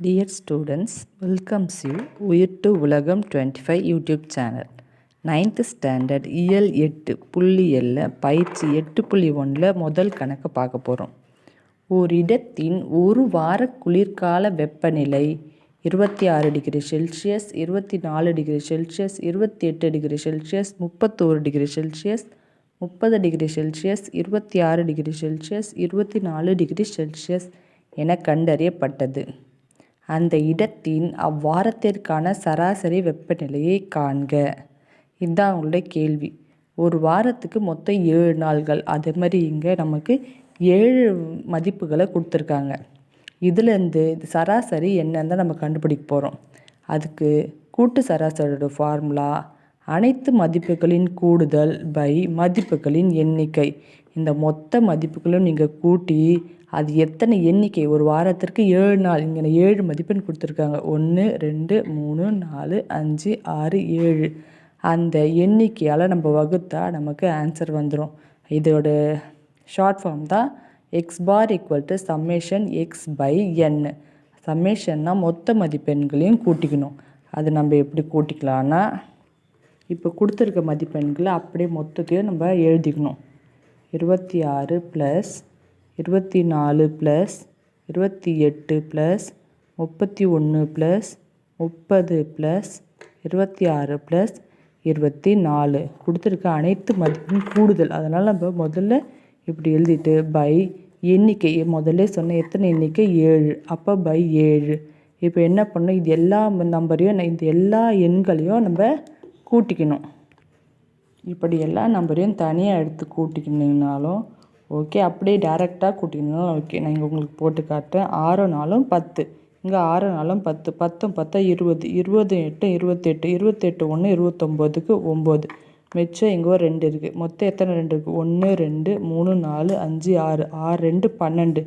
Dear students welcomes you உயிர் to உலகம் twenty five YouTube channel ninth standard இயல் எட்டு புள்ளி எல்ல பயிற்சி எட்டு புள்ளி ஒன்றில் முதல் கணக்கு பார்க்க போகிறோம் ஓரிடத்தின் ஒரு வார குளிர்கால வெப்பநிலை இருபத்தி ஆறு டிகிரி செல்சியஸ் இருபத்தி நாலு டிகிரி செல்சியஸ் இருபத்தி எட்டு டிகிரி செல்சியஸ் முப்பத்தோரு டிகிரி செல்சியஸ் முப்பது டிகிரி செல்சியஸ் இருபத்தி ஆறு டிகிரி செல்சியஸ் இருபத்தி நாலு டிகிரி செல்சியஸ் என கண்டறியப்பட்டது. அந்த இடத்தின் அவ்வாரத்திற்கான சராசரி வெப்பநிலையை காண்க. இதுதான் அவங்களுடைய கேள்வி. ஒரு வாரத்துக்கு மொத்தம் ஏழு நாள்கள். அதே மாதிரி இங்கே நமக்கு ஏழு மதிப்புகளை கொடுத்துருக்காங்க. இதுலேருந்து சராசரி என்னன்னு தான் நம்ம கண்டுபிடிக்க போகிறோம் அதுக்கு கூட்டு சராசரியோட ஃபார்முலா அனைத்து மதிப்புகளின் கூடுதல் பை மதிப்புகளின் எண்ணிக்கை. இந்த மொத்த மதிப்புகளும் நீங்கள் கூட்டி அது எத்தனை எண்ணிக்கை? ஒரு வாரத்திற்கு ஏழு நாள். இங்கே ஏழு மதிப்பெண் கொடுத்துருக்காங்க. ஒன்று ரெண்டு மூணு நாலு அஞ்சு ஆறு ஏழு. அந்த எண்ணிக்கையால் நம்ம வகுத்தா நமக்கு ஆன்சர் வந்துடும் இதோட ஷார்ட் ஃபார்ம் தான் x bar equal to summation x by n சம்மேஷன்னா மொத்த மதிப்பெண்களையும் கூட்டிக்கணும். அது நம்ம எப்படி கூட்டிக்கலான்னா இப்போ கொடுத்துருக்க மதிப்பெண்களை அப்படியே மொத்தத்தையும் நம்ம எழுதிக்கணும். இருபத்தி ஆறு ப்ளஸ் இருபத்தி நாலு ப்ளஸ் இருபத்தி எட்டு ப்ளஸ் முப்பத்தி ஒன்று ப்ளஸ் முப்பது ப்ளஸ் இருபத்தி ஆறு ப்ளஸ் இருபத்தி நாலு கொடுத்துருக்க அனைத்து மதிப்பும் கூடுதல். அதனால் நம்ம முதல்ல இப்படி எழுதிட்டு பை எண்ணிக்கை. முதல்ல சொன்ன எத்தனை எண்ணிக்கை? ஏழு. அப்போ பை ஏழு. இப்போ என்ன பண்ணோம் இது எல்லா நம்பரையும் இந்த எல்லா எண்களையும் நம்ம கூட்டிக்கணும். இப்படி எல்லா நம்பரையும் தனியாக எடுத்து கூட்டிக்கினீங்கனாலும் ஓகே அப்படியே டேரெக்டாக கூட்டிங்கனாலும் ஓகே நான் இங்கே உங்களுக்கு போட்டு காட்டுறேன். ஆறு நாளும் பத்து. இங்கே ஆறு நாளும் பத்து. பத்தும் பத்தா இருபது. இருபது எட்டு இருபத்தெட்டு. இருபத்தெட்டு ஒன்று இருபத்தொம்போதுக்கு ஒம்பது. மிச்சம் இங்கே ஒரு ரெண்டு இருக்குது மொத்தம் எத்தனை ரெண்டு இருக்குது ஒன்று ரெண்டு மூணு நாலு அஞ்சு ஆறு. ஆறு ரெண்டு பன்னெண்டு.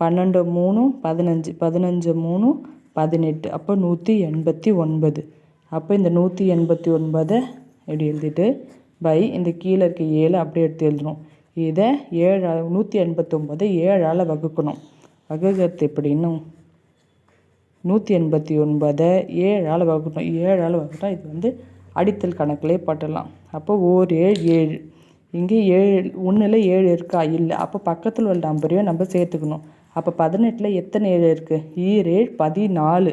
பன்னெண்டு மூணு பதினஞ்சு. பதினஞ்சு மூணு பதினெட்டு. அப்போ நூற்றி எண்பத்தி ஒன்பது. அப்போ இந்த நூற்றி எண்பத்தி ஒன்பதை இப்படி எழுதிட்டு பை இந்த கீழே இருக்க ஏழு அப்படியே எடுத்து எழுதணும். இதை ஏழு நூற்றி எண்பத்தொம்போதை ஏழால் வகுக்கணும். வகுக்கிறது எப்படின்னு நூற்றி எண்பத்தி ஒன்பதை ஏழால் வகுக்கணும். ஏழால் வகுக்கிட்டா இது வந்து அடித்தல் கணக்கிலே பட்டலாம். அப்போ ஓர் ஏழு ஏழு. இங்கே ஏழு ஒன்றில் ஏழு இருக்கா? இல்லை. அப்போ பக்கத்தில் உள்ள நம்பரையும் நம்ம சேர்த்துக்கணும். அப்போ பதினெட்டில் எத்தனை ஏழு இருக்குது ஈரேழு பதினாலு.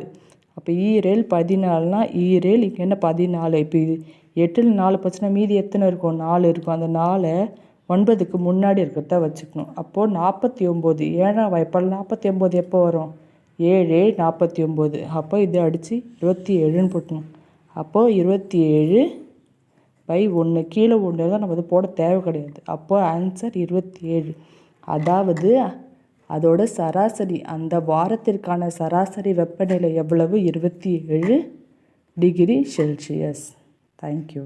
இப்போ ஈரேழு பதினாலுனா ஈரேழு இங்கே என்ன பதினாலு? இப்போ இது எட்டில் நாலு பச்சுனா மீதி எத்தனை இருக்கும்? நாலு இருக்கும். அந்த நாலை ஒன்பதுக்கு முன்னாடி இருக்கிறத வச்சுக்கணும். அப்போது நாற்பத்தி ஒம்பது ஏழாம் வாய்ப்பால் நாற்பத்தி ஒம்பது எப்போ வரும்? ஏழு நாற்பத்தி ஒம்பது அப்போ இதை அடித்து இருபத்தி ஏழுன்னு போட்டணும் அப்போது இருபத்தி ஏழு பை ஒன்று கீழே ஒன்று தான் நம்ம வந்து போட தேவை கிடையாது. அப்போது ஆன்சர் இருபத்தி ஏழு அதாவது அதோட சராசரி அந்த வாரத்திற்கான சராசரி வெப்பநிலை எவ்வளவு? இருபத்தி ஏழு டிகிரி செல்சியஸ். தேங்க்யூ